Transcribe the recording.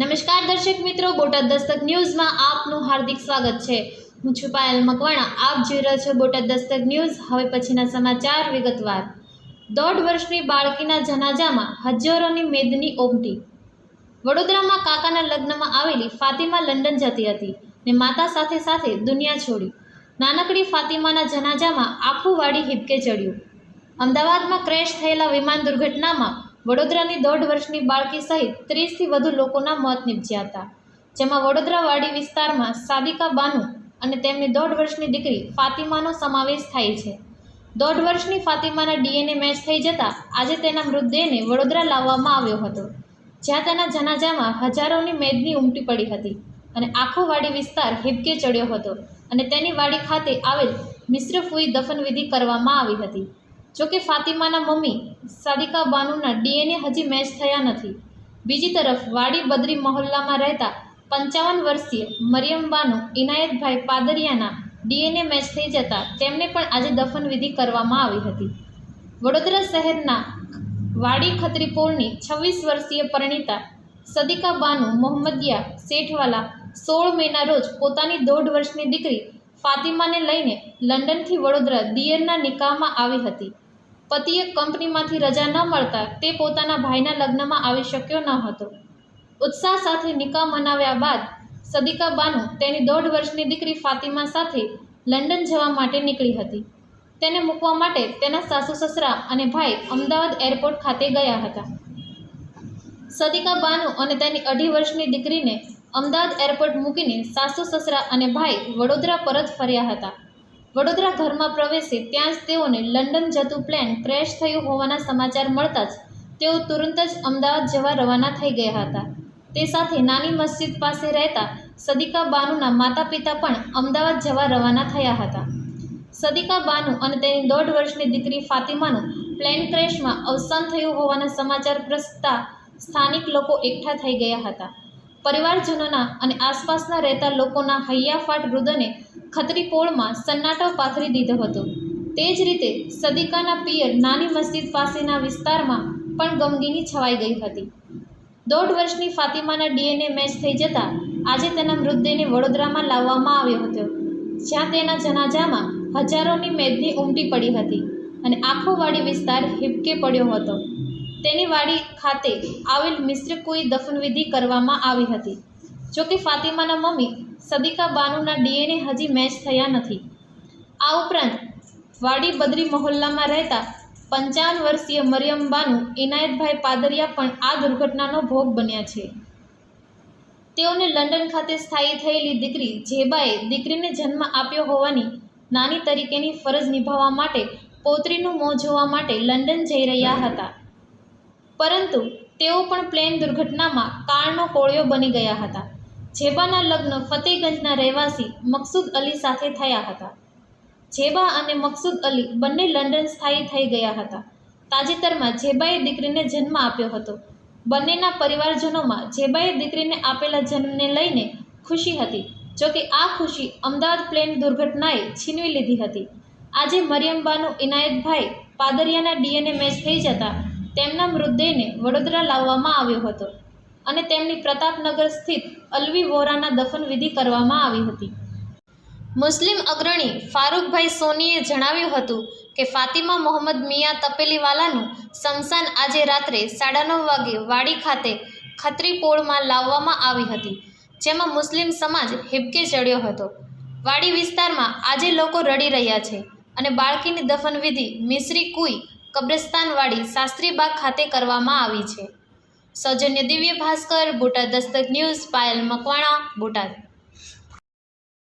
નમસ્કાર દર્શક મિત્રો, બોટાદ દસ્તક ન્યૂઝમાં આપનું હાર્દિક સ્વાગત છે. હું છું પાયલ મકવાણા. આપ જોઈ રહ્યા છો બોટાદ દસ્તક ન્યૂઝ. હવે પછીના સમાચાર વિગતવાર. દોઢ વર્ષની બાળકીના જનાજામાં હજારોની મેદની ઓમટી વડોદરામાં કાકાના લગ્નમાં આવેલી ફાતિમા લંડન જતી હતી ને માતા સાથે સાથે દુનિયા છોડી. નાનકડી ફાતિમાના જનાજામાં આખું વાડી હિબકે ચડ્યું. અમદાવાદમાં ક્રેશ થયેલા વિમાન દુર્ઘટનામાં વડોદરાની દોઢ વર્ષની બાળકી સહિત ત્રીસથી વધુ લોકોના મોત નીપજ્યા હતા. જેમાં વડોદરાવાડી વિસ્તારમાં સાદિકા બાનુ અને તેમની દોઢ વર્ષની દીકરી ફાતિમાનો સમાવેશ થાય છે. દોઢ વર્ષની ફાતિમાના ડીએનએ મેચ થઈ જતાં આજે તેના મૃતદેહને વડોદરા લાવવામાં આવ્યો હતો, જ્યાં તેના જનાજામાં હજારોની મેદની ઉમટી પડી હતી અને આખો વાડી વિસ્તાર હિબકે ચડ્યો હતો અને તેની વાડી ખાતે આવેલ મિશ્ર ફૂઈ દફનવિધિ કરવામાં આવી હતી. જોકે ફાતિમાના મમ્મી સાદિકા બાનુના ડીએનએ હજી મેચ થયા નથી. બીજી તરફ વાડી બદરી મહોલ્લામાં રહેતા પંચાવન વર્ષીય મરિયમ બાનુ ઇનાયતભાઈ પાદરિયાના ડીએનએ મેચ થઈ જતા તેમને પણ આજે દફનવિધિ કરવામાં આવી હતી. વડોદરા શહેરના વાડી ખત્રીપોળની છવ્વીસ વર્ષીય પરિણીતા સદિકા બાનુ મોહમ્મદિયા શેઠવાલા સોળ મેના રોજ પોતાની દોઢ વર્ષની દીકરી ફાતિમાને લઈને લંડનથી વડોદરા દિયરના નિકાહમાં આવી હતી. પતિએ કંપનીમાંથી રજા ન મળતા તે પોતાના ભાઈના લગ્નમાં આવી શક્યો ન હતો. ઉત્સાહ સાથે નિકાહ મનાવ્યા બાદ સદિકા બાનુ તેની દોઢ વર્ષની દીકરી ફાતિમા સાથે લંડન જવા માટે નીકળી હતી. તેને મૂકવા માટે તેના સાસુ સસરા અને ભાઈ અમદાવાદ એરપોર્ટ ખાતે ગયા હતા. સદિકા બાનુ અને તેની અઢી વર્ષની દીકરીને અમદાવાદ એરપોર્ટ મૂકીને સાસુ સસરા અને ભાઈ વડોદરા પરત ફર્યા હતા. વડોદરા ઘરમાં પ્રવેશે ત્યાં જ તેઓને લંડન જતું પ્લેન ક્રેશ થયું હોવાના સમાચાર મળતા જ તેઓ તુરંત જ અમદાવાદ જવા રવાના થઈ ગયા હતા. તે સાથે નાની મસ્જિદ પાસે રહેતા સદિકા બાનુના માતા પિતા પણ અમદાવાદ જવા રવાના થયા હતા. સદિકા બાનુ અને તેની દોઢ વર્ષની દીકરી ફાતિમાનું પ્લેન ક્રેશમાં અવસાન થયું હોવાના સમાચાર પ્રસતા સ્થાનિક લોકો એકઠા થઈ ગયા હતા. પરિવારજનોના અને આસપાસના રહેતા લોકોના હૈયાફાટ રુદને ખત્રીપોળમાં સન્નાટો પાથરી દીધો હતો. તે જ રીતે સદિકાના પિયર નાની મસ્જિદ પાસેના વિસ્તારમાં પણ ગમગીની છવાઈ ગઈ હતી. દોઢ વર્ષની ફાતિમાના ડીએનએ મેચ થઈ જતાં આજે તેના મૃતદેહને વડોદરામાં લાવવામાં આવ્યો હતો, જ્યાં તેના જનાજામાં હજારોની મેદની ઉમટી પડી હતી અને આખો વાડી વિસ્તાર હિપકે પડ્યો હતો. તેની વાડી ખાતે આવેલ મિશ્ર કોઈ દફનવિધિ કરવામાં આવી હતી. જોકે ફાતિમાના મમ્મી સદિકા બાનુના ડીએનએ હજી મેચ થયા નથી. આ ઉપરાંત વાડી બદરી મહોલ્લામાં રહેતા પંચાવન વર્ષીય મરિયમ બાનુ ઇનાયતભાઈ પાદરિયા પણ આ દુર્ઘટનાનો ભોગ બન્યા છે. તેઓને લંડન ખાતે સ્થાયી થયેલી દીકરી જેબાએ દીકરીને જન્મ આપ્યો હોવાની નાની તરીકેની ફરજ નિભાવવા માટે, પોતરીનું મોં જોવા માટે લંડન જઈ રહ્યા હતા. પરંતુ તેઓ પણ પ્લેન દુર્ઘટનામાં કાળનો કોળિયો બની ગયા હતા. જેબાના લગ્ન ફતેગંજના રહેવાસી મકસૂદ અલી સાથે થયા હતા. જેબા અને મકસૂદ અલી બંને લંડન સ્થાયી થઈ ગયા હતા. તાજેતરમાં જેબાએ દીકરીને જન્મ આપ્યો હતો. બંનેના પરિવારજનોમાં જેબાએ દીકરીને આપેલા જન્મને લઈને ખુશી હતી, જોકે આ ખુશી અમદાવાદ પ્લેન દુર્ઘટનાએ છીનવી લીધી હતી. આજે મરિયમબાનું ઇનાયતભાઈ પાદરિયાના ડીએનએ મેચ થઈ જતાં તેમના મૃતદેહને વડોદરા લાવવામાં આવ્યો હતો અને તેમની પ્રતાપનગર સ્થિત અલવી વોરાના દફનવિધિ કરવામાં આવી હતી. મુસ્લિમ અગ્રણી ફારૂકભાઈ સોનીએ જણાવ્યું હતું કે ફાતિમા મોહમ્મદ મિયા તપેલીવાલાનું શમશાન આજે રાત્રે સાડા નવ વાગે વાડી ખાતે ખત્રીપોળમાં લાવવામાં આવી હતી, જેમાં મુસ્લિમ સમાજ હિબકે ચડ્યો હતો. વાડી વિસ્તારમાં આજે લોકો રડી રહ્યા છે અને બાળકીની દફનવિધિ મિશ્રી કુઈ કબ્રસ્તાનવાડી શાસ્ત્રીબાગ ખાતે કરવામાં આવી છે. સૌજન્ય દિવ્ય ભાસ્કર, બોટાદ દસ્તક ન્યૂઝ, પાયલ મકવાણા, બોટાદ.